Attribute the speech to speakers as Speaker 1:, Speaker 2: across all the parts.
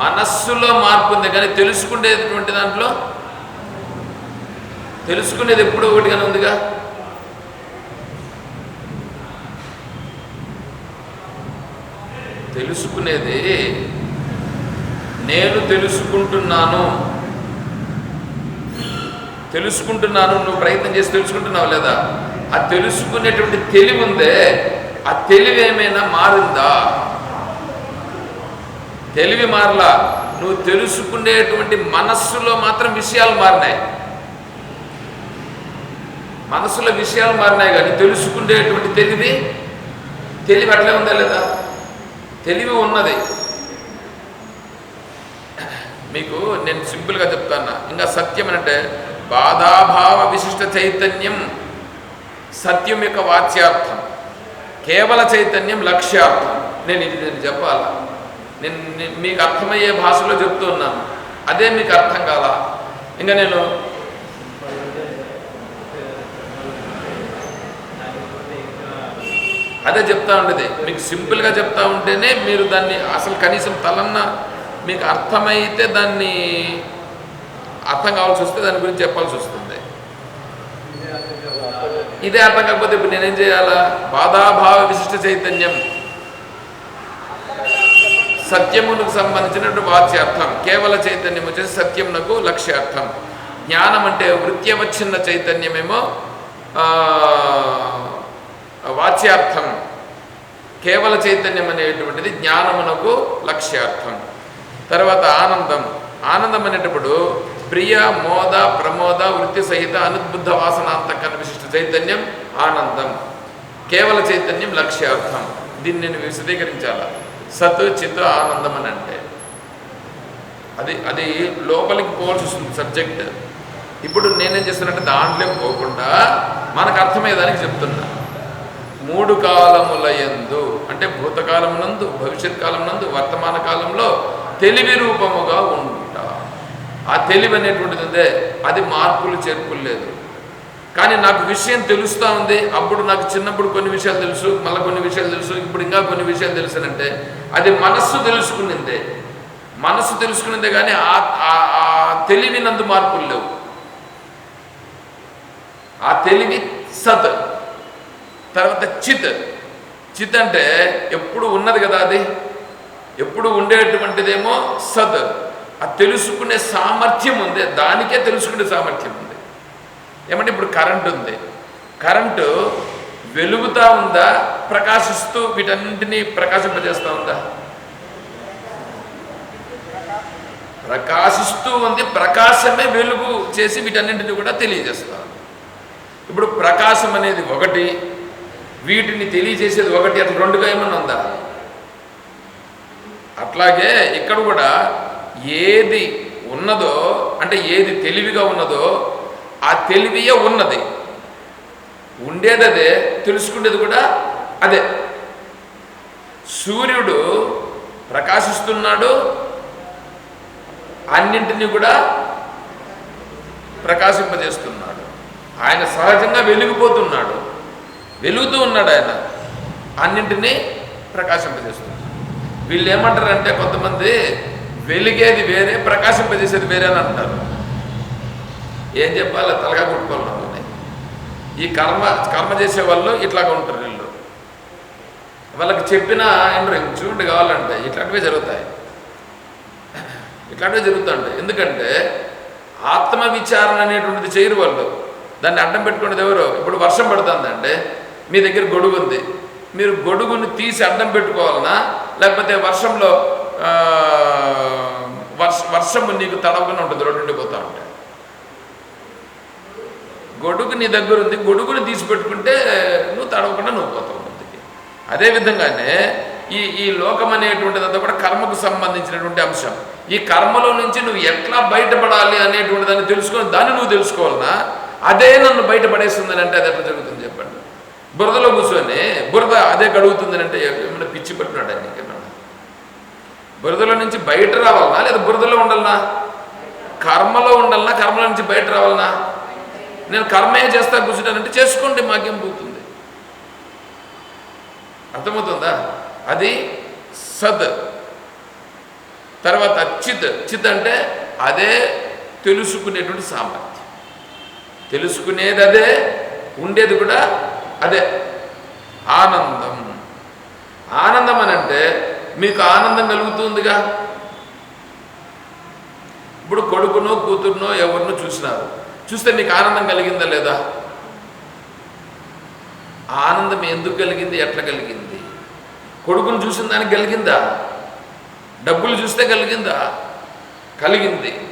Speaker 1: మనస్సులో మార్పు ఉంది కానీ తెలుసుకునేటువంటి దాంట్లో తెలుసుకునేది ఎప్పుడు ఒకటిగానే ఉందిగా. తెలుసుకునేది నేను తెలుసుకుంటున్నాను. తెలుసుకుంటున్నాను నువ్వు ప్రయత్నం చేసి తెలుసుకుంటున్నావు లేదా? ఆ తెలుసుకునేటువంటి తెలివి ఉందే ఆ తెలివి ఏమైనా మారిందా? తెలివి మారలా. నువ్వు తెలుసుకునేటువంటి మనస్సులో మాత్రం విషయాలు మారినాయి. మనసులో విషయాలు మారినాయి కానీ తెలుసుకునేటువంటి తెలివి తెలివి అట్లే ఉందా లేదా? తెలివి ఉన్నది. మీకు నేను సింపుల్గా చెప్తాను ఇంకా సత్యం అంటే బాధాభావ విశిష్ట చైతన్యం సత్యం యొక్క వాచ్యార్థం. కేవల చైతన్యం లక్ష్యార్థం. నేను ఇది నేను చెప్పాలా? నేను మీకు అర్థమయ్యే భాషలో చెప్తూ ఉన్నాను. అదే మీకు అర్థం కాల. ఇంకా నేను అదే చెప్తా ఉండేది. మీకు సింపుల్గా చెప్తా ఉంటేనే మీరు దాన్ని అసలు కనీసం తలన్న మీకు అర్థమైతే దాన్ని అర్థం కావాల్సి వస్తే దాని గురించి చెప్పాల్సి వస్తుంది. ఇదే అర్థం కాకపోతే ఇప్పుడు నేనేం చేయాలా? బాధాభావ విశిష్ట చైతన్యం. సత్యమునకు సంబంధించినటువంటి వాచ్యార్థం కేవల చైతన్యం వచ్చేసి సత్యమునకు లక్ష్యార్థం. జ్ఞానం అంటే వృత్యవచ్ఛిన్న చైతన్యమేమో వాచ్యార్థం. కేవల చైతన్యం అనేటువంటిది జ్ఞానమునకు లక్ష్యార్థం. తర్వాత ఆనందం. ఆనందం అనేటప్పుడు ప్రియ మోద ప్రమోద వృత్తి సహిత అనుద్బుద్ధ వాసనాంతకన్న విశిష్ట చైతన్యం ఆనందం. కేవల చైతన్యం లక్ష్యార్థం. దీన్ని నేను విశదీకరించాలా? సత్ చిత్ ఆనందం అని అంటే. అది అది లోపలికి పోవాల్సి వస్తుంది సబ్జెక్ట్ ఇప్పుడు నేనేం చేస్తున్నానంటే దాంట్లో పోకుండా మనకు అర్థమయ్యేదానికి చెప్తున్నా. మూడు కాలముల యందు అంటే భూతకాలమునందు భవిష్యత్ కాలమునందు వర్తమాన కాలంలో తెలివి రూపముగా ఉంట. ఆ తెలివి అనేటువంటిది అదే అది మార్పులు చేర్పులు లేదు. కానీ నాకు విషయం తెలుస్తూ ఉంది. అప్పుడు నాకు చిన్నప్పుడు కొన్ని విషయాలు తెలుసు మళ్ళీ కొన్ని విషయాలు తెలుసు ఇప్పుడు ఇంకా కొన్ని విషయాలు తెలుసునంటే అది మనస్సు తెలుసుకునిందే. మనస్సు తెలుసుకునిందే కానీ ఆ ఆ- ఆ తెలివి నందు మార్పులు లేవు. ఆ తెలివి సత్ తర్వాత చిత్. చిత్ అంటే ఎప్పుడు ఉన్నది కదా అది? ఎప్పుడు ఉండేటువంటిదేమో సత్. ఆ తెలుసుకునే సామర్థ్యం ఉంది దానికే తెలుసుకునే సామర్థ్యం ఉంది. ఏమంటే ఇప్పుడు కరెంట్ ఉంది. కరెంటు వెలుగుతా ఉందా? ప్రకాశిస్తూ వీటన్నింటినీ ప్రకాశింపజేస్తూ ఉందా? ప్రకాశిస్తూ ఉంది. ప్రకాశమే వెలుగు చేసి వీటన్నింటినీ కూడా తెలియజేస్తా. ఇప్పుడు ప్రకాశం అనేది ఒకటి. వీటిని తెలియజేసేది ఒకటి. అట్లా రెండుగా ఏమన్నా ఉందా? అట్లాగే ఇక్కడ కూడా ఏది ఉన్నదో అంటే ఏది తెలివిగా ఉన్నదో ఆ తెలివియే ఉన్నది. ఉండేది అదే తెలుసుకునేది కూడా అదే. సూర్యుడు ప్రకాశిస్తున్నాడు అన్నింటినీ కూడా ప్రకాశింపజేస్తున్నాడు. ఆయన సహజంగా వెలిగిపోతున్నాడు. వెలుగుతూ ఉన్నాడు ఆయన. అన్నింటినీ ప్రకాశింపజేస్తున్నాడు. వీళ్ళు ఏమంటారంటే కొంతమంది వెలిగేది వేరే ప్రకాశింపజేసేది వేరే అని అంటారు. ఏం చెప్పాలో తలగా కొట్టుకోవాలి ఈ కర్మ కర్మ చేసే వాళ్ళు ఇట్లాగా ఉంటారు వీళ్ళు. వాళ్ళకి చెప్పిన చూడండి కావాలంటే ఇట్లాంటివే జరుగుతాయి. ఇట్లాంటివే జరుగుతుంటాయి ఎందుకంటే ఆత్మ విచారణ అనేటువంటిది చేయరు వాళ్ళు. దాన్ని అడ్డం పెట్టుకునేది ఎవరు? ఇప్పుడు వర్షం పడుతుందంటే మీ దగ్గర గొడుగు ఉంది. మీరు గొడుగుని తీసి అడ్డం పెట్టుకోవాలన్నా లేకపోతే వర్షంలో వర్ష వర్షము నీకు తడవకుండా ఉంటుంది రోడ్డు ఉండిపోతూ ఉంటాయి ఉంటే. గొడుగు నీ దగ్గర ఉంది గొడుగుని తీసి పెట్టుకుంటే నువ్వు తడవకుండా నువ్వు పోతావు ముందుకి. అదేవిధంగానే ఈ ఈ లోకం అనేటువంటిదంతా కూడా కర్మకు సంబంధించినటువంటి అంశం. ఈ కర్మలో నుంచి నువ్వు ఎట్లా బయటపడాలి అనేటువంటి దాన్ని తెలుసుకొని దాన్ని నువ్వు తెలుసుకోవాలన్నా అదే నన్ను బయటపడేస్తుందని అంటే అది ఎట్లా జరుగుతుంది చెప్పండి. బురదలో కూర్చొని బురద అదే గడుగుతుందని అంటే ఏమైనా పిచ్చి పట్టినాడు ఆయన బురదలో నుంచి బయట రావాలనా లేదా బురదలో ఉండాలనా? కర్మలో ఉండాలనా? కర్మలో నుంచి బయట రావాలనా? నేను కర్మే చేస్తా కూర్చుంటానంటే చేసుకోండి మాకేం పోతుంది? అర్థమవుతుందా? అది సద్. తర్వాత చిత్. చిత్ అంటే అదే తెలుసుకునేటువంటి సామర్థ్యం. తెలుసుకునేది అదే ఉండేది కూడా అదే. ఆనందం. ఆనందం అని అంటే మీకు ఆనందం కలుగుతుందిగా? ఇప్పుడు కొడుకునో కూతురునో ఎవరినో చూసినారు. చూస్తే మీకు ఆనందం కలిగిందా లేదా? ఆనందం ఎందుకు కలిగింది? ఎట్లా కలిగింది? కొడుకును చూసిన దానికి కలిగిందా? డబ్బులు చూస్తే కలిగిందా? కలిగింది.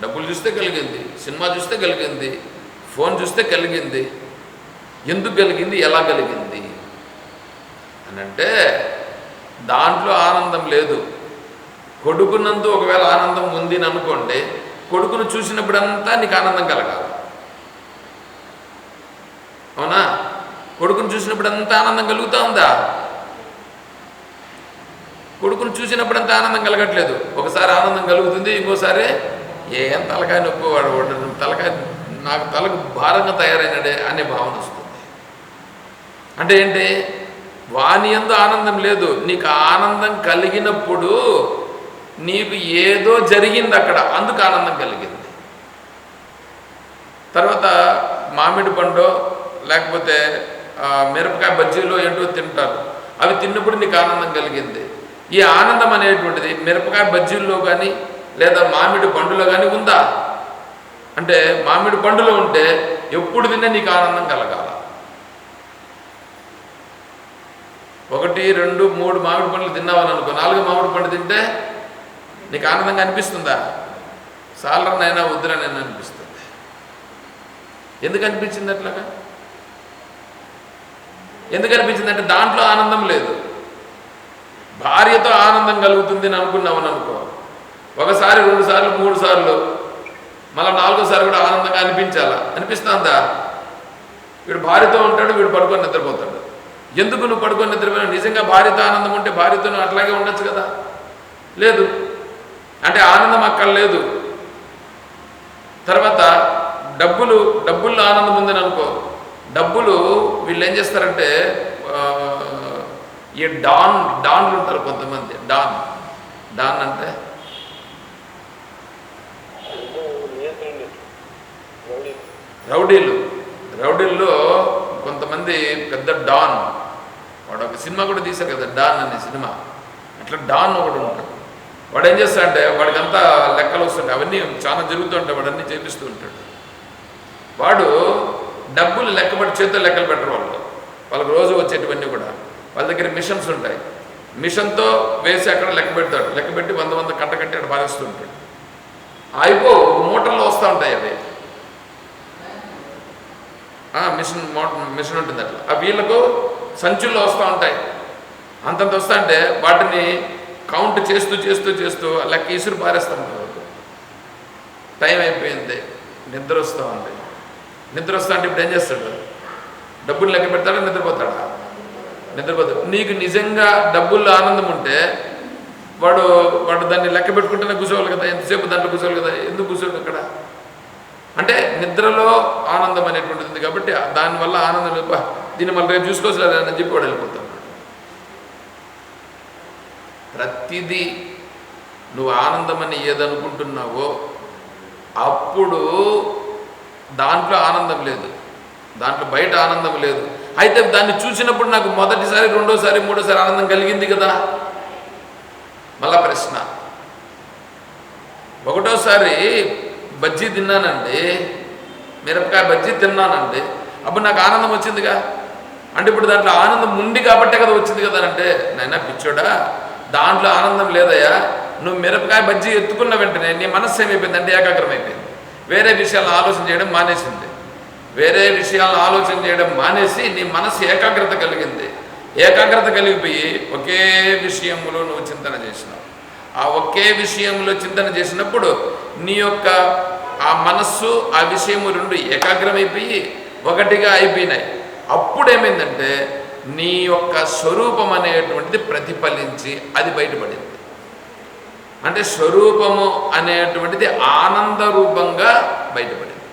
Speaker 1: డబ్బులు చూస్తే కలిగింది. సినిమా చూస్తే కలిగింది. ఫోన్ చూస్తే కలిగింది. ఎందుకు కలిగింది? ఎలా కలిగింది? అని అంటే దాంట్లో ఆనందం లేదు. కొడుకునందు ఒకవేళ ఆనందం ఉంది అని అనుకోండి కొడుకును చూసినప్పుడంతా నీకు ఆనందం కలగాలి. అవునా? కొడుకును చూసినప్పుడంతా ఆనందం కలుగుతూ ఉందా? కొడుకును చూసినప్పుడంతా ఆనందం కలగట్లేదు. ఒకసారి ఆనందం కలుగుతుంది ఇంకోసారి ఏం తలకాయ నొప్పి వాడు తలకాయ నాకు తలకు భారంగా తయారైనడే అనే భావన వస్తుంది. అంటే ఏంటి? వాని ఎందు ఆనందం లేదు. నీకు ఆనందం కలిగినప్పుడు నీకు ఏదో జరిగింది అక్కడ అందుకు ఆనందం కలిగింది. తర్వాత మామిడి పండు లేకపోతే మిరపకాయ బజ్జీలు ఏంటో తింటారు. అవి తిన్నప్పుడు నీకు ఆనందం కలిగింది. ఈ ఆనందం అనేటువంటిది మిరపకాయ బజ్జీల్లో కానీ లేదా మామిడి పండులో కానీ ఉందా? అంటే మామిడి పండులో ఉంటే ఎప్పుడు తిన్నా నీకు ఆనందం కలగాల. ఒకటి రెండు మూడు మామిడి పండ్లు తిన్నావని అనుకో నాలుగు మామిడి పండు తింటే నీకు ఆనందంగా అనిపిస్తుందా? సాలరనైనా వద్దురనైనా అనిపిస్తుంది. ఎందుకు అనిపించింది అట్లాగా? ఎందుకు అనిపించింది అంటే దాంట్లో ఆనందం లేదు. భార్యతో ఆనందం కలుగుతుంది అని అనుకున్నామని అనుకో. ఒకసారి రెండు సార్లు మూడు సార్లు మళ్ళీ నాలుగోసారి కూడా ఆనందంగా అనిపించాలా? అనిపిస్తుందా? వీడు భార్యతో ఉంటాడు వీడు పడుకొని నిద్రపోతాడు. ఎందుకు నువ్వు పడుకొని నిద్రపోయినా నిజంగా భార్యతో ఆనందం ఉంటే భార్యతో అట్లాగే ఉండొచ్చు కదా? లేదు. అంటే ఆనందం అక్కర్లేదు తర్వాత డబ్బులు డబ్బుల్లో ఆనందం ఉందని అనుకో. డబ్బులు వీళ్ళు ఏం చేస్తారంటే ఈ డాన్ డాన్లు ఉంటారు కొంతమంది. డాన్ డాన్ అంటే? రౌడీలు. రౌడీల్లో కొంతమంది పెద్ద డాన్. వాడు ఒక సినిమా కూడా తీశారు కదా డాన్ అనే సినిమా. అట్లా డాన్ ఒకడు ఉంటాడు. వాడు ఏం చేస్తాడంటే వాడికంతా లెక్కలు వస్తుంటాయి. అవన్నీ చాలా జరుగుతుంటాయి వాడు అన్నీ చేపిస్తూ ఉంటాడు. వాడు డబ్బులు లెక్కబడి చేతితో లెక్కలు పెట్టరు వాళ్ళు. వాళ్ళకి రోజు వచ్చేటివన్నీ కూడా. వాళ్ళ దగ్గర మిషన్స్ ఉంటాయి. మిషన్తో వేసి అక్కడ లెక్క పెడతాడు. లెక్క పెట్టి వంద వంద కట్ట కట్టి అక్కడ పారేస్తూ ఉంటాడు. అయిపో మూటల్లో వస్తూ ఉంటాయి అవి. మిషన్ మోట మిషన్ ఉంటుంది అట్లా. ఆ వీళ్ళకు సంచుల్లో వస్తూ ఉంటాయి. అంతంత వస్తా అంటే వాటిని కౌంట్ చేస్తూ చేస్తూ చేస్తూ లెక్క ఇసురు పారేస్తాం టైం అయిపోయింది. నిద్ర వస్తూ ఉంది. నిద్ర వస్తా అంటే ఇప్పుడు ఏం చేస్తాడు? డబ్బులు లెక్క పెడతాడా? నిద్రపోతాడా? నిద్రపోతాడు నీకు నిజంగా డబ్బుల్లో ఆనందం ఉంటే వాడు వాడు దాన్ని లెక్క పెట్టుకుంటేనే కూర్చోవాలి కదా. ఎంతసేపు దాంట్లో కూర్చోవాలి కదా? ఎందుకు కూర్చోడు అక్కడ? అంటే నిద్రలో ఆనందం అనేటువంటిది ఉంది కాబట్టి దానివల్ల ఆనందం దీన్ని మళ్ళీ రేపు చూసుకోవచ్చు అని చెప్పి వాడు వెళ్ళిపోతాం ప్రతిదీ నువ్వు ఆనందం అని ఏదనుకుంటున్నావో అప్పుడు దాంట్లో ఆనందం లేదు. దాంట్లో బయట ఆనందం లేదు. అయితే దాన్ని చూసినప్పుడు నాకు మొదటిసారి రెండోసారి మూడోసారి ఆనందం కలిగింది కదా? మళ్ళా ప్రశ్న. ఒకటోసారి బజ్జీ తిన్నానండి మిరపకాయ బజ్జీ తిన్నానండి అప్పుడు నాకు ఆనందం వచ్చిందిగా? అంటే ఇప్పుడు దాంట్లో ఆనందం ఉంది కాబట్టే కదా వచ్చింది కదా అంటే నైనా పిచ్చోడా దాంట్లో ఆనందం లేదయ్యా. నువ్వు మిరపకాయ బజ్జీ ఎత్తుకున్న వెంటనే నీ మనస్సు ఏమైపోయింది? అంటే ఏకాగ్రం అయిపోయింది వేరే విషయాలను ఆలోచన చేయడం మానేసింది. వేరే విషయాలను ఆలోచన చేయడం మానేసి నీ మనస్సు ఏకాగ్రత కలిగింది. ఏకాగ్రత కలిగిపోయి ఒకే విషయంలో నువ్వు చింతన చేసినావు. ఆ ఒకే విషయంలో చింతన చేసినప్పుడు నీ యొక్క ఆ మనస్సు ఆ విషయము రెండు ఏకాగ్రమైపోయి ఒకటిగా అయిపోయినాయి. అప్పుడు ఏమైందంటే నీ యొక్క స్వరూపం అనేటువంటిది ప్రతిఫలించి అది బయటపడింది. అంటే స్వరూపము అనేటువంటిది ఆనంద రూపంగా బయటపడింది.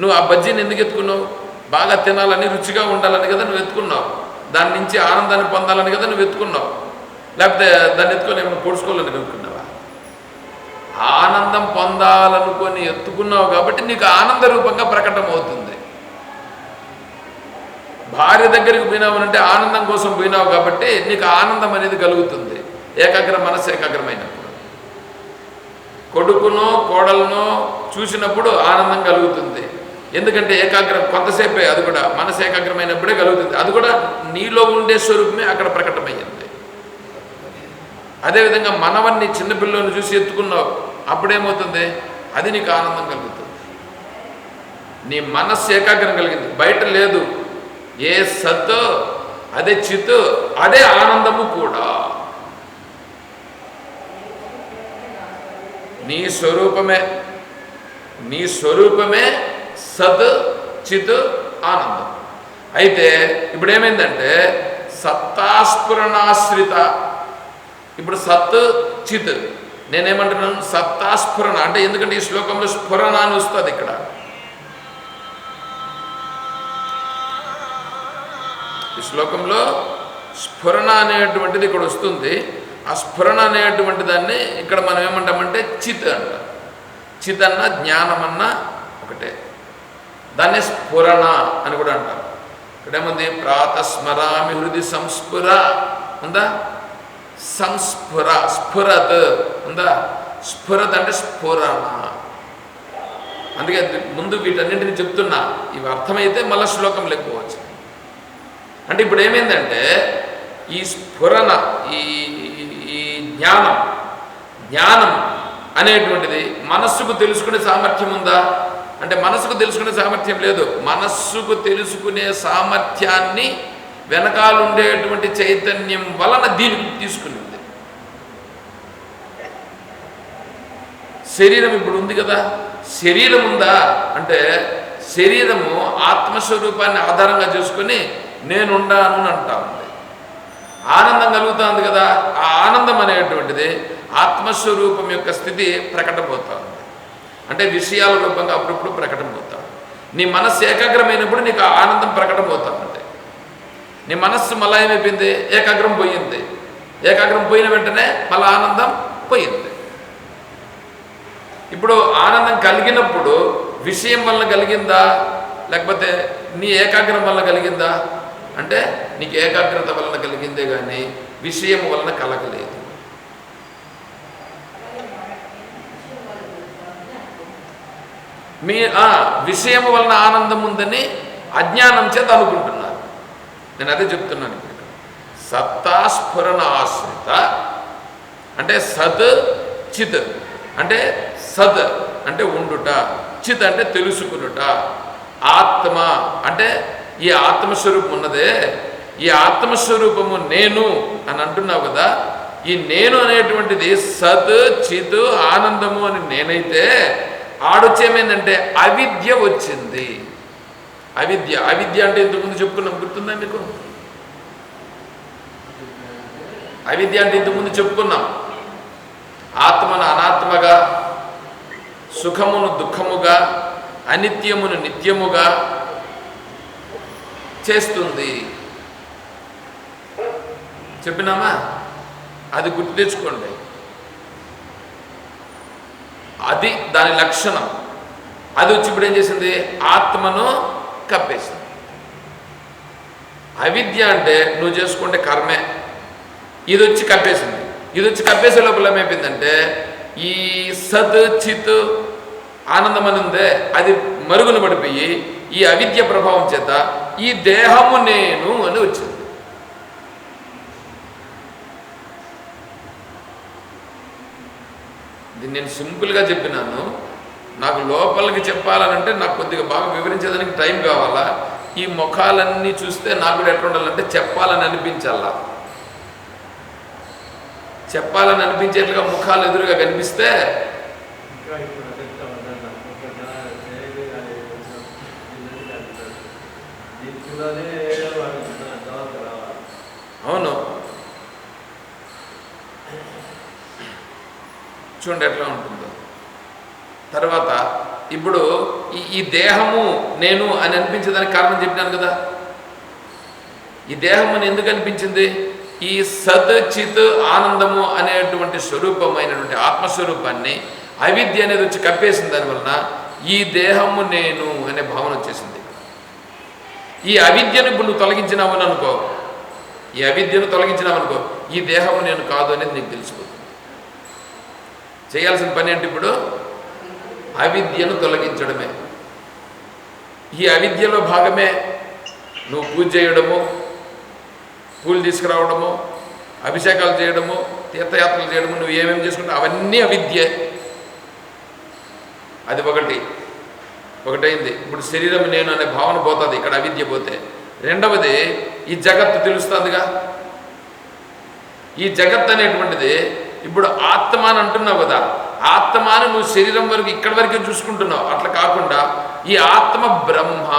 Speaker 1: నువ్వు ఆ బజ్జీని ఎందుకు ఎత్తుకున్నావు? బాగా తినాలని రుచిగా ఉండాలని కదా నువ్వు ఎత్తుకున్నావు. దాని నుంచి ఆనందాన్ని పొందాలని కదా నువ్వు ఎత్తుకున్నావు. లేకపోతే దాన్ని ఎత్తుకొని ఏమైనా పొడుచుకోవాలని ఎత్తుకున్నావా? ఆనందం పొందాలనుకొని ఎత్తుకున్నావు కాబట్టి నీకు ఆనంద రూపంగా ప్రకటమవుతుంది. భార్య దగ్గరికి పోయినామనంటే ఆనందం కోసం పోయినావు కాబట్టి నీకు ఆనందం అనేది కలుగుతుంది. ఏకాగ్ర మనసు ఏకాగ్రమైనప్పుడు. కొడుకునో కోడలనో చూసినప్పుడు ఆనందం కలుగుతుంది. ఎందుకంటే ఏకాగ్రం కొంతసేపే అది కూడా మనసు ఏకాగ్రమైనప్పుడే కలుగుతుంది. అది కూడా నీలో ఉండే స్వరూపమే అక్కడ ప్రకటమయ్యింది అదేవిధంగా మనవన్ని చిన్నపిల్లల్ని చూసి ఎత్తుకున్నావు అప్పుడేమవుతుంది? అది నీకు ఆనందం కలుగుతుంది. నీ మనస్సు ఏకాగ్రం కలిగింది. బయట లేదు. ఏ సత్ అదే చిత్ అదే ఆనందము కూడా. నీ స్వరూపమే నీ స్వరూపమే సత్ చిత్ ఆనందం. అయితే ఇప్పుడు ఏమైందంటే సత్తాస్ఫురణాశ్రిత ఇప్పుడు సత్ చిత్ నేనేమంటున్నాను? సత్తాస్ఫురణ. అంటే ఎందుకంటే ఈ శ్లోకంలో స్ఫురణ అని వస్తుంది ఇక్కడ. ఈ శ్లోకంలో స్ఫురణ అనేటువంటిది ఇక్కడ వస్తుంది. ఆ స్ఫురణ అనేటువంటి దాన్ని ఇక్కడ మనం ఏమంటామంటే చిత్ అంటాం. చిత్ అన్న జ్ఞానం అన్న ఒకటే. దాన్ని స్ఫురణ అని కూడా అంటారు. ఇక్కడ ఏముంది ప్రాతస్మరామి హృది సంస్ఫుర ఉందా? సంస్ఫుర స్ఫురత్ ఉందా? స్ఫురత్ అంటే స్ఫురణ. అందుకే ముందు వీటన్నింటిని చెప్తున్నా. ఇవి అర్థమైతే మళ్ళా శ్లోకం లేకపోవచ్చు అంటే ఇప్పుడు ఏమైందంటే ఈ స్ఫురణ ఈ ఈ జ్ఞానం జ్ఞానం అనేటువంటిది మనస్సుకు తెలుసుకునే సామర్థ్యం ఉందా? అంటే మనస్సుకు తెలుసుకునే సామర్థ్యం లేదు. మనస్సుకు తెలుసుకునే సామర్థ్యాన్ని వెనకాలుండేటువంటి చైతన్యం వలన దీనికి తీసుకునింది. శరీరం ఇప్పుడు ఉంది కదా. శరీరం ఉందా? అంటే శరీరము ఆత్మస్వరూపాన్ని ఆధారంగా చేసుకొని నేనుండాను అని అంటా ఉంది. ఆనందం కలుగుతుంది కదా ఆ ఆనందం అనేటువంటిది ఆత్మస్వరూపం యొక్క స్థితి ప్రకటమవుతా ఉంది. అంటే విషయాల రూపంగా అప్పుడప్పుడు ప్రకటమవుతా నీ మనస్సు ఏకాగ్రమైనప్పుడు నీకు ఆ ఆనందం ప్రకటమవుతా ఉంది. నీ మనస్సు మళ్ళా ఏమైపోయింది ఏకాగ్రం పోయింది. ఏకాగ్రం పోయిన వెంటనే మళ్ళా ఆనందం పోయింది. ఇప్పుడు ఆనందం కలిగినప్పుడు విషయం వల్ల కలిగిందా లేకపోతే నీ ఏకాగ్రం వల్ల కలిగిందా? అంటే నీకు ఏకాగ్రత వలన కలిగిందే కానీ విషయం వలన కలగలేదు మీ ఆ విషయం వలన ఆనందం ఉందని అజ్ఞానం చేత అనుకుంటున్నారు నేను అదే చెప్తున్నాను ఇక్కడ. సత్తాస్ఫురణ ఆశ్రిత అంటే సద్ చిత్ అంటే సద్ అంటే ఉండుట చిత్ అంటే తెలుసుకునుట ఆత్మ అంటే ఈ ఆత్మస్వరూపం ఉన్నదే. ఈ ఆత్మస్వరూపము నేను అని అంటున్నావు కదా. ఈ నేను అనేటువంటిది సత్ చిత్ ఆనందము అని నేనైతే ఆడొచ్చేమైందంటే అవిద్య వచ్చింది. అవిద్య అవిద్య అంటే ఇంతకుముందు చెప్పుకున్నాం గుర్తుందా మీకు? అవిద్య అంటే ఇంతకుముందు చెప్పుకున్నాం. ఆత్మను అనాత్మగా సుఖమును దుఃఖముగా అనిత్యమును నిత్యముగా చేస్తుంది. చెప్పినామా? అది గుర్తు తెచ్చుకోండి. అది దాని లక్షణం. అది వచ్చి ఇప్పుడు ఏం చేసింది? ఆత్మను కప్పేసింది. అవిద్య అంటే నువ్వు చేసుకుంటే కర్మే. ఇది వచ్చి కప్పేసింది. ఇది వచ్చి కప్పేసే లోపల ఏమైపోయిందంటే ఈ సత్ చిత్ ఆనందం అని ఉందే అది మరుగున పడిపోయి ఈ అవిద్య ప్రభావం చేత ఈ దేహము నేను అని వచ్చింది. ఇది నేను సింపుల్గా చెప్పినాను. నాకు లోపలికి చెప్పాలనంటే నాకు కొద్దిగా బాగా వివరించేదానికి టైం కావాలా? ఈ ముఖాలన్నీ చూస్తే నాకు కూడా ఎట్లా ఉండాలంటే చెప్పాలని అనిపించాలా? చెప్పాలని అనిపించేట్లుగా ముఖాలు ఎదురుగా కనిపిస్తే
Speaker 2: ఇంకా ఇప్పుడు అదంతా ఉందన్న. ఒక నా- చేయలేదు కానీ కొంచెం చిన్నది కాదు.
Speaker 1: అవును. చూడండి ఎట్లా ఉంటుందో. తర్వాత ఇప్పుడు ఈ ఈ దేహము నేను అని అనిపించేదానికి కారణం చెప్పినాను కదా. ఈ దేహము అని ఎందుకు అనిపించింది? ఈ సత్ చిత్ ఆనందము అనేటువంటి స్వరూపమైనటువంటి ఆత్మస్వరూపాన్ని అవిద్య అనేది వచ్చి కప్పేసిన దానివలన ఈ దేహము నేను అనే భావన వచ్చేసింది. ఈ అవిద్యను ఇప్పుడు నువ్వు తొలగించినావు అని అనుకో. ఈ అవిద్యను తొలగించినావు అనుకో. ఈ దేహము నేను కాదు అనేది నీకు తెలిసిపోతుంది చేయాల్సిన పని ఏంటి ఇప్పుడు? అవిద్యను తొలగించడమే. ఈ అవిద్యలో భాగమే నువ్వు పూజ చేయడము పూలు తీసుకురావడము అభిషేకాలు చేయడము తీర్థయాత్రలు చేయడము నువ్వు ఏమేమి చేసుకుంటావు? అవన్నీ అవిద్యే. అది ఒకటి. ఒకటైంది ఇప్పుడు శరీరం నేను అనే భావన పోతుంది ఇక్కడ అవిద్య పోతే. రెండవది ఈ జగత్తు తెలుస్తుందిగా? ఈ జగత్ అనేటువంటిది ఇప్పుడు ఆత్మ అని అంటున్నావు కదా ఆత్మాను నువ్వు శరీరం వరకు ఇక్కడి వరకే చూసుకుంటున్నావు. అట్లా కాకుండా ఈ ఆత్మ బ్రహ్మ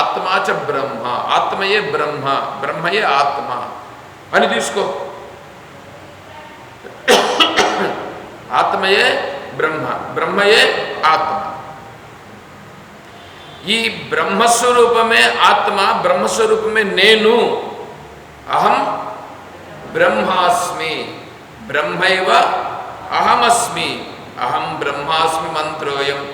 Speaker 1: ఆత్మాచ బ్రహ్మ ఆత్మయే బ్రహ్మ బ్రహ్మయే ఆత్మ అని తీసుకో. ఆత్మయే బ్రహ్మ బ్రహ్మయే ఆత్మ. ఈ బ్రహ్మస్వరూపమే ఆత్మ బ్రహ్మస్వరూపమే నేను. అహం బ్రహ్మాస్మి. బ్రహ్మైవ అహమస్మి. అహం బ్రహ్మాస్మి మంత్రోయం.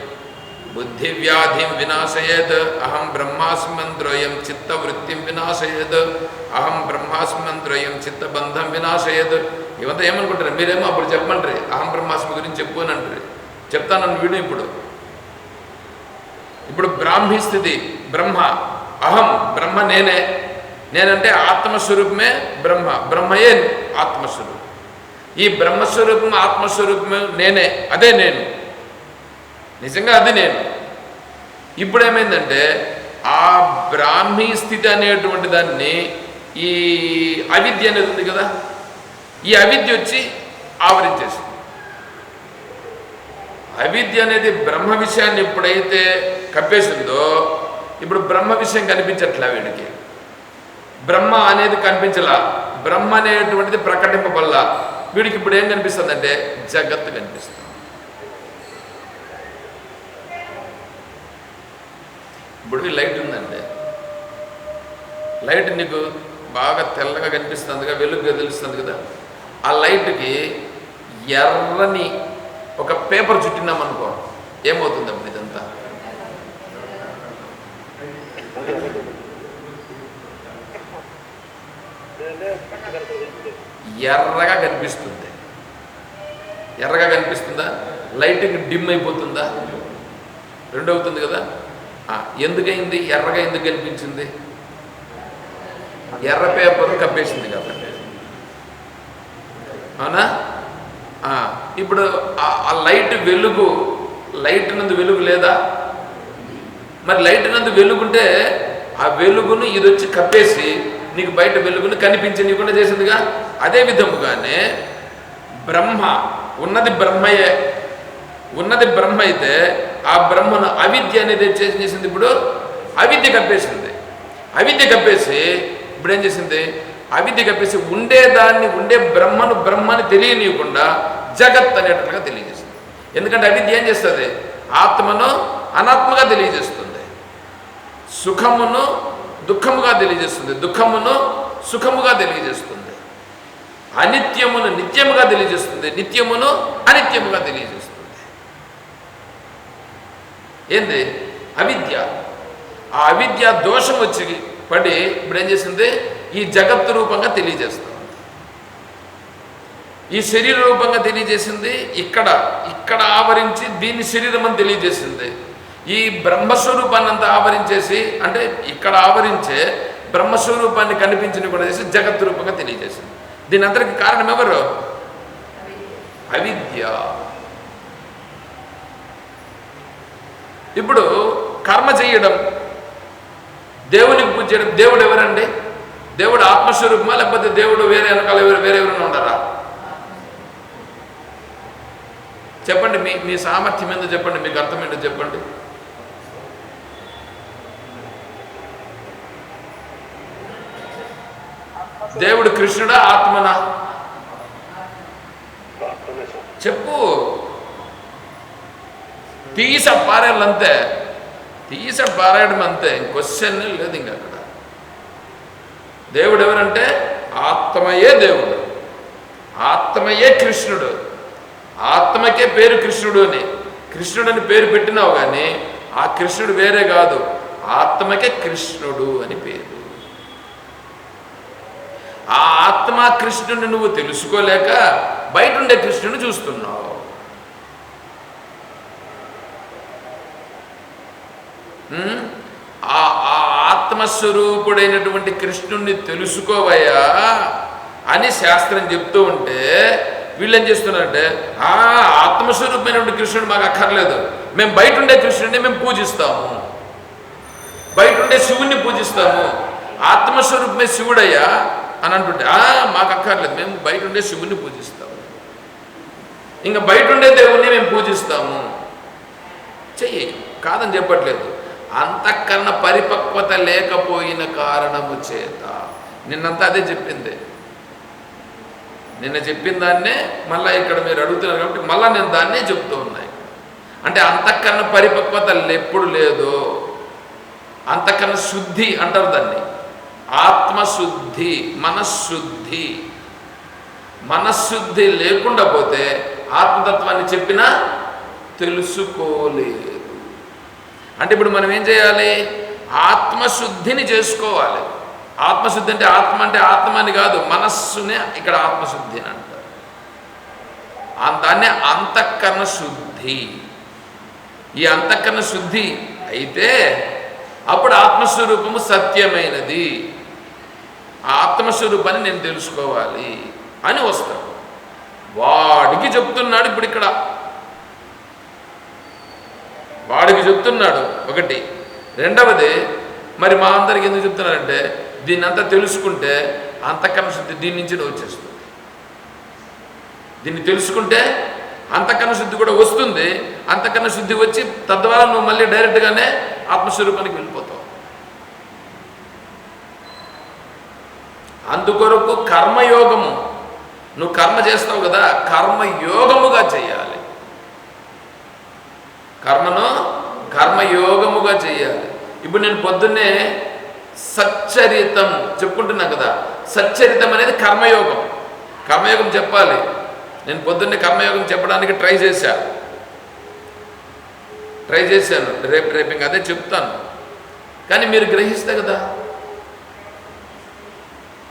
Speaker 1: బుద్ధివ్యాధిం వినాశయేత్. అహం బ్రహ్మాస్మి మంత్రోయం చిత్తవృత్తిం వినాశయేత్. అహం బ్రహ్మాస్మి మంత్రోయం చిత్తబంధం వినాశయేత్. ఇవంతా ఏమనుకుంటారు? మీరేమో అప్పుడు చెప్పమంటారు అహం బ్రహ్మాస్మి గురించి చెప్పు అని అంటారు. చెప్తానని వీడు ఇప్పుడు. ఇప్పుడు బ్రాహ్మీ స్థితి బ్రహ్మ. అహం బ్రహ్మ నేనే. నేనంటే ఆత్మస్వరూపమే బ్రహ్మ. బ్రహ్మయే ఆత్మస్వరూపం. ఈ బ్రహ్మస్వరూపం ఆత్మస్వరూపమే నేనే. అదే నేను. నిజంగా అది నేను. ఇప్పుడు ఏమైందంటే ఆ బ్రాహ్మీ స్థితి అనేటువంటి దాన్ని ఈ అవిద్య అనేది ఉంది కదా? ఈ అవిద్య వచ్చి ఆవరించేసింది. అవిద్య అనేది బ్రహ్మ విషయాన్ని ఎప్పుడైతే కప్పేసిందో ఇప్పుడు బ్రహ్మ విషయం కనిపించట్లే వీడికి. బ్రహ్మ అనేది కనిపించలా. బ్రహ్మ అనేటువంటిది ప్రకటింపబల్లా వీడికి ఇప్పుడు ఏం కనిపిస్తుందంటే జగత్ కనిపిస్తుంది. ఇప్పుడు లైట్ ఉందంటే లైట్ నీకు బాగా తెల్లగా కనిపిస్తుందిగా వెలుగుగా తెలుస్తుంది కదా. ఆ లైట్కి ఎర్రని ఒక పేపర్ చుట్టినామనుకో ఏమవుతుంది అప్పుడు ఇదంతా? ఎర్రగా కనిపిస్తుంది ఎర్రగా కనిపిస్తుందా? లైటింగ్ డిమ్ అయిపోతుందా? రెండు అవుతుంది కదా? ఎందుకైంది? ఎర్రగా ఎందుకు కనిపించింది? ఎర్ర పేపర్ కప్పేసింది కాబట్టి అవునా? ఇప్పుడు ఆ- లైట్ వెలుగు లైట్ నందు వెలుగు లేదా? మరి లైట్ నందు వెలుగుంటే ఆ వెలుగును ఇది వచ్చి కప్పేసి నీకు బయట వెలుగును కనిపించనీయకుండా చేసిందిగా? అదే విధముగానే బ్రహ్మ ఉన్నది బ్రహ్మయే. ఉన్నది బ్రహ్మ అయితే ఆ బ్రహ్మను అవిద్య అనేది చేసి- చేసింది ఇప్పుడు? అవిద్య కప్పేసింది. అవిద్య కప్పేసి ఇప్పుడు ఏం చేసింది? అవిద్య కప్పేసి ఉండేదాన్ని ఉండే బ్రహ్మను బ్రహ్మని తెలియనీయకుండా జగత్ అనేటట్లుగా తెలియజేస్తుంది. ఎందుకంటే అవిద్య ఏం చేస్తుంది? ఆత్మను అనాత్మగా తెలియజేస్తుంది. సుఖమును దుఃఖముగా తెలియజేస్తుంది. దుఃఖమును సుఖముగా తెలియజేస్తుంది. అనిత్యమును నిత్యముగా తెలియజేస్తుంది. నిత్యమును అనిత్యముగా తెలియజేస్తుంది. ఏంది? అవిద్య. ఆ అవిద్య దోషం వచ్చి పడి ఇప్పుడు ఏం చేసింది ఈ జగత్తు రూపంగా తెలియజేస్తుంది. ఈ శరీర రూపంగా తెలియజేసింది. ఇక్కడ ఇక్కడ ఆవరించి దీన్ని శరీరం అని తెలియజేసింది. ఈ బ్రహ్మస్వరూపాన్ని అంతా ఆవరించేసి అంటే ఇక్కడ ఆవరించే బ్రహ్మస్వరూపాన్ని కనిపించిన కూడా చేసి జగత్ రూపంగా తెలియజేసింది. దీని అందరికి కారణం ఎవరు? అవిద్య. ఇప్పుడు కర్మ చేయడం దేవునికి పూజ చేయడం దేవుడు ఎవరండి? దేవుడు ఆత్మస్వరూపమా? లేకపోతే దేవుడు వేరే వెనకాల ఎవరు వేరే ఎవరైనా ఉండరా చెప్పండి మీ మీ సామర్థ్యం ఏందో చెప్పండి మీకు అర్థమేంటో చెప్పండి. దేవుడు కృష్ణుడా ఆత్మనా? చెప్పు. తీస పారేళ్ళు అంతే తీస పారాయడం అంతే క్వశ్చన్ లేదు ఇంకా అక్కడ. దేవుడు ఎవరంటే? ఆత్మయే దేవుడు. ఆత్మయే కృష్ణుడు. ఆత్మకే పేరు కృష్ణుడు అని. కృష్ణుడు అని పేరు పెట్టినావు కానీ ఆ కృష్ణుడు వేరే కాదు. ఆత్మకే కృష్ణుడు అని పేరు. ఆ ఆత్మ కృష్ణుని నువ్వు తెలుసుకోలేక బయట ఉండే కృష్ణుని చూస్తున్నావు. ఆ ఆ ఆత్మస్వరూపుడైనటువంటి కృష్ణుణ్ణి తెలుసుకోవయ్యా అని శాస్త్రం చెప్తూ ఉంటే వీళ్ళు ఏం చేస్తున్నారంటే ఆ ఆత్మస్వరూపమైనటువంటి కృష్ణుడు మాకు అక్కర్లేదు. మేము బయట ఉండే కృష్ణుడిని మేము పూజిస్తాము. బయట ఉండే శివుణ్ణి పూజిస్తాము. ఆత్మస్వరూపమే శివుడయ్యా అని అంటుంటే "ఆ, మాకు అక్కర్లేదు. మేము బయట ఉండే శివుణ్ణి పూజిస్తాము. ఇంకా బయట ఉండే దేవుణ్ణి మేము పూజిస్తాము. చెయ్యి కాదని చెప్పట్లేదు. అంతకన్నా పరిపక్వత లేకపోయిన కారణము చేత. నిన్నంతా అదే చెప్పింది. నిన్న చెప్పిన దాన్నే మళ్ళీ ఇక్కడ మీరు అడుగుతున్నారు కాబట్టి మళ్ళీ నేను దాన్నే చెప్తూ ఉన్నాయి అంటే అంతకన్నా పరిపక్వత ఎప్పుడు లేదో అంతకన్నా శుద్ధి అంటారు దాన్ని. ఆత్మశుద్ధి మనశుద్ధి మనశుద్ధి లేకుండా పోతే ఆత్మతత్వాన్ని చెప్పినా తెలుసుకోలేదు. అంటే ఇప్పుడు మనం ఏం చేయాలి? ఆత్మశుద్ధిని చేసుకోవాలి. ఆత్మశుద్ధి అంటే ఆత్మ అంటే ఆత్మ అని కాదు మనస్సునే ఇక్కడ ఆత్మశుద్ధి అని అంటారు. దాన్నే అంతఃకరణ శుద్ధి. ఈ అంతఃకరణ శుద్ధి అయితే అప్పుడు ఆత్మస్వరూపము సత్యమైనది. ఆ ఆత్మస్వరూపాన్ని నేను తెలుసుకోవాలి అని వస్తాడు. వాడికి చెప్తున్నాడు ఇప్పుడు ఇక్కడ. వాడికి చెప్తున్నాడు ఒకటి. రెండవది మరి మా అందరికి ఎందుకు చెప్తున్నారంటే దీన్ని అంతా తెలుసుకుంటే అంతఃకరణ శుద్ధి దీని నుంచి వచ్చేస్తుంది. దీన్ని తెలుసుకుంటే అంతఃకరణ శుద్ధి కూడా వస్తుంది. అంతఃకరణ శుద్ధి వచ్చి తద్వారా నువ్వు మళ్ళీ డైరెక్ట్గానే ఆత్మస్వరూపానికి వెళ్ళిపోతావు. అందుకొరకు కర్మయోగము నువ్వు కర్మ చేస్తావు కదా కర్మయోగముగా చేయాలి. కర్మను కర్మయోగముగా చేయాలి. ఇప్పుడు నేను పొద్దున్నే సచ్చరితం చెప్పుకుంటున్నాం కదా. సచ్చరితం అనేది కర్మయోగం. కర్మయోగం చెప్పాలి. నేను పొద్దున్నే కర్మయోగం చెప్పడానికి ట్రై చేశా. ట్రై చేశాను. రేపు రేపు ఇంకా అదే చెప్తాను. కానీ మీరు గ్రహిస్తే కదా.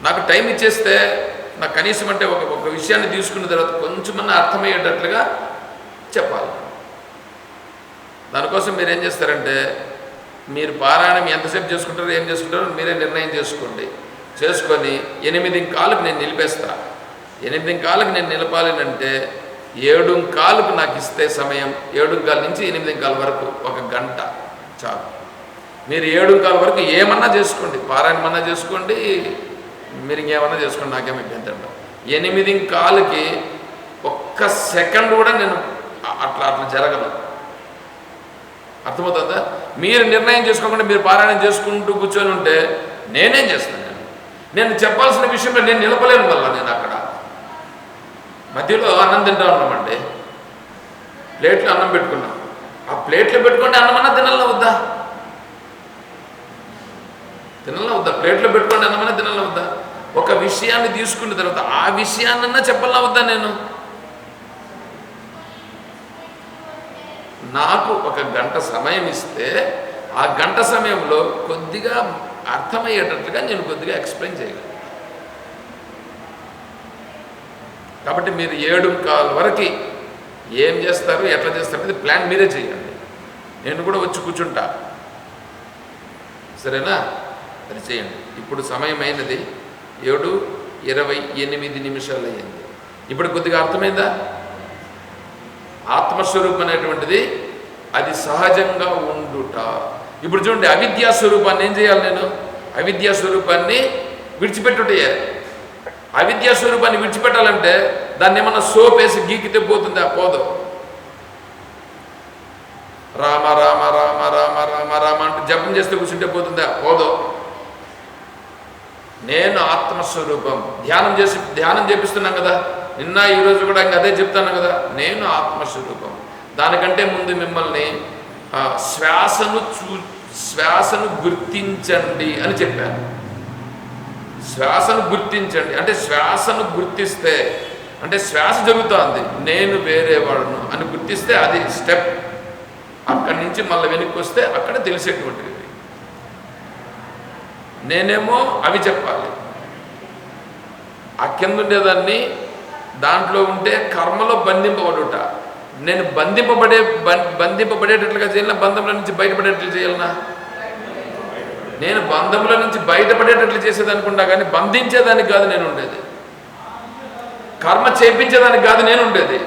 Speaker 1: నాకు టైం ఇచ్చేస్తే నాకు కనీసం అంటే ఒక ఒక విషయాన్ని తీసుకున్న తర్వాత కొంచెమన్నా అర్థమయ్యేటట్లుగా చెప్పాలి. దానికోసం మీరు ఏం చేస్తారంటే మీరు పారాయణం ఎంతసేపు చేసుకుంటారో ఏం చేసుకుంటారో మీరే నిర్ణయం చేసుకోండి. చేసుకొని ఎనిమిది కాలుకు నేను నిలిపేస్తా. ఎనిమిది కాలుకు నేను నిలపాలి అంటే ఏడు కాలుకు నాకు ఇస్తే సమయం ఏడు కాలు నుంచి ఎనిమిది కాలు వరకు ఒక గంట చాలు. మీరు ఏడు కాల వరకు ఏమన్నా చేసుకోండి. పారాయణమన్నా చేసుకోండి. మీరు ఇంకేమన్నా చేసుకోండి. నాకేం ఇబ్బంది ఉండదు. ఎనిమిది కాలుకి ఒక్క సెకండ్ కూడా నేను అట్లా అట్లా జరగను. అర్థమవుతుందా? మీరు నిర్ణయం చేసుకోకుండా మీరు పారాయణం చేసుకుంటూ కూర్చొని ఉంటే నేనేం చేస్తాను నేను? నేను చెప్పాల్సిన విషయంలో నేను నిలపలేను వల్ల నేను అక్కడ. మధ్యలో అన్నం తింటా ఉన్నామండి. ప్లేట్లో అన్నం పెట్టుకున్నాం. ఆ ప్లేట్లో పెట్టుకుంటే అన్నం అన్నా తినాలా వద్దా? తినాలా వద్దా? ప్లేట్లో పెట్టుకుంటే అన్నమన్నా తినాలా వద్దా? ఒక విషయాన్ని తీసుకున్న తర్వాత ఆ విషయాన్నన్నా చెప్పాలా వద్దా నేను? నాకు ఒక గంట సమయం ఇస్తే ఆ గంట సమయంలో కొద్దిగా అర్థమయ్యేటట్లుగా నేను కొద్దిగా ఎక్స్ప్లెయిన్ చేయగలను. కాబట్టి మీరు ఏడు కాల వరకు ఏం చేస్తారు ఎట్లా చేస్తారు అనేది ప్లాన్ మీరే చేయండి. నేను కూడా వచ్చి కూర్చుంటా. సరేనా? అది చేయండి. ఇప్పుడు సమయం అయినది ఏడు ఇరవై ఎనిమిది నిమిషాలు అయ్యింది ఇప్పుడు కొద్దిగా అర్థమైందా? ఆత్మస్వరూపం అనేటువంటిది అది సహజంగా ఉండుట. ఇప్పుడు చూడండి అవిద్యా స్వరూపాన్ని ఏం చేయాలి నేను? అవిద్యా స్వరూపాన్ని విడిచిపెట్టుటయే అవిద్యా స్వరూపాన్ని విడిచిపెట్టాలంటే దాన్ని ఏమన్నా సోప్ వేసి గీకితే పోతుందా? పోదు. రామ రామ రామ రామ రామ రామ అంటూ జపం చేస్తే కూర్చుంటే పోతుందా? పోదు. నేను ఆత్మస్వరూపం. ధ్యానం చేసి ధ్యానం చేపిస్తున్నాం కదా. నిన్న ఈరోజు కూడా ఇంకా అదే చెప్తాను కదా నేను ఆత్మస్వరూపం. దానికంటే ముందు మిమ్మల్ని శ్వాసను చూ శ్వాసను గుర్తించండి అని చెప్పాను. శ్వాసను గుర్తించండి. అంటే శ్వాసను గుర్తిస్తే అంటే శ్వాస జరుగుతోంది నేను వేరే వాడును అని గుర్తిస్తే అది స్టెప్. అక్కడి నుంచి మళ్ళీ వెనక్కి వస్తే అక్కడ తెలిసేటువంటిది. నేనేమో అవి చెప్పాలి. ఆ కింద ఉండేదాన్ని దాంట్లో ఉంటే కర్మలో బంధింపబడుట. నేను బంధింపబడే బం- బంధింపబడేటట్లుగా చేయాలన్నా బంధంలో నుంచి బయటపడేటట్లు చేయాలన్నా నేను బంధంలో నుంచి బయటపడేటట్లు చేసేదనుకుంటా కానీ బంధించేదానికి కాదు నేను ఉండేది. కర్మ చేపించేదానికి కాదు నేను ఉండేది.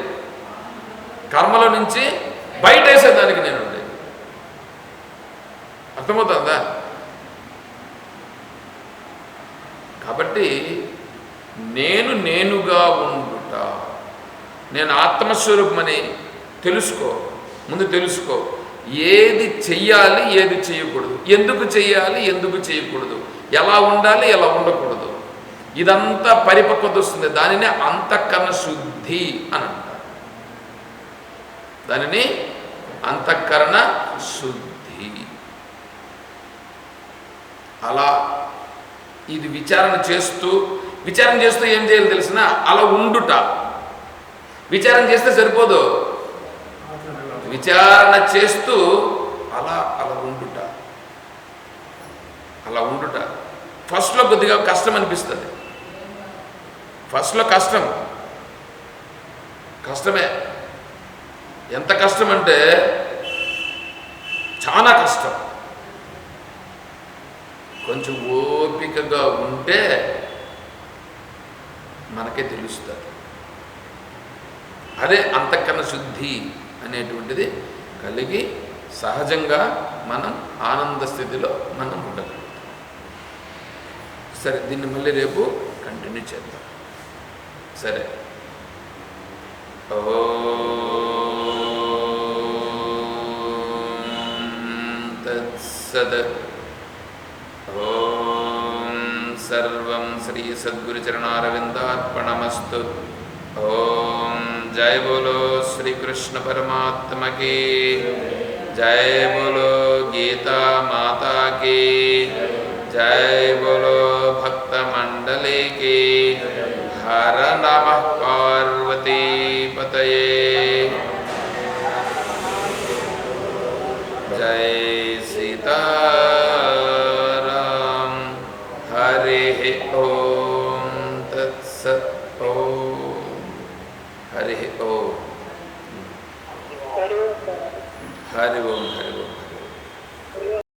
Speaker 1: కర్మలో నుంచి బయట వేసేదానికి నేను ఉండేది. అర్థమవుతుందా? కాబట్టి నేను నేనుగా ఉండుట నేను ఆత్మస్వరూపమని తెలుసుకో. ముందు తెలుసుకో. ఏది చెయ్యాలి ఏది చేయకూడదు. ఎందుకు చేయాలి ఎందుకు చేయకూడదు. ఎలా ఉండాలి ఎలా ఉండకూడదు. ఇదంతా పరిపక్వత వస్తుంది. దానిని అంతఃకరణ శుద్ధి అని అంటారు. దానిని అంతఃకరణ శుద్ధి. అలా ఇది విచారణ చేస్తూ విచారం చేస్తూ ఏం చేయాలి తెలిసిన అలా ఉండుట. విచారం చేస్తే సరిపోదు. విచారణ చేస్తూ అలా అలా ఉండుట. అలా ఉండుట. ఫస్ట్లో కొద్దిగా కష్టం అనిపిస్తుంది. ఫస్ట్లో కష్టం. కష్టమే. ఎంత కష్టం అంటే చాలా కష్టం. కొంచెం ఓపికగా ఉంటే మనకే తెలుస్తుంది. అదే అంతఃకరణ శుద్ధి అనేటువంటిది కలిగి సహజంగా మనం ఆనంద స్థితిలో మనం ఉండగలుగుతాం సరే దీన్ని మళ్ళీ రేపు కంటిన్యూ చేద్దాం. సరే. ఓ తత్సద్ ఓం सर्वं श्रीसद्गुरुचरणारविन्दार्पणमस्तु ॐ जय बोलो श्रीकृष्ण परमात्मा की जय बोलो गीता माता की जय बोलो भक्तमण्डले की हर नमः पार्वती पतये जय सीता 哎，那个。